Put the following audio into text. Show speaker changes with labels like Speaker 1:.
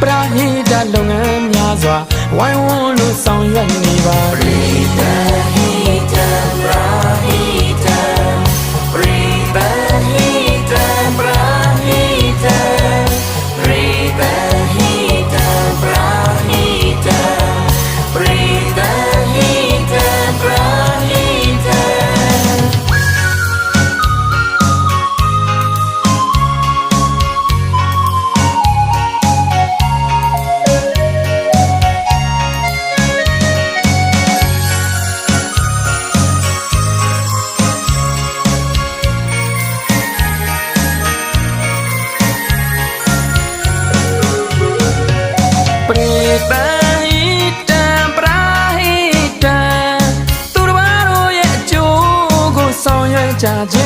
Speaker 1: ပရာဟိတလုပ်ငန်းများစွာဝိုင်းဝန်းလို့ဆောင်ရွက်နေပါ 家眷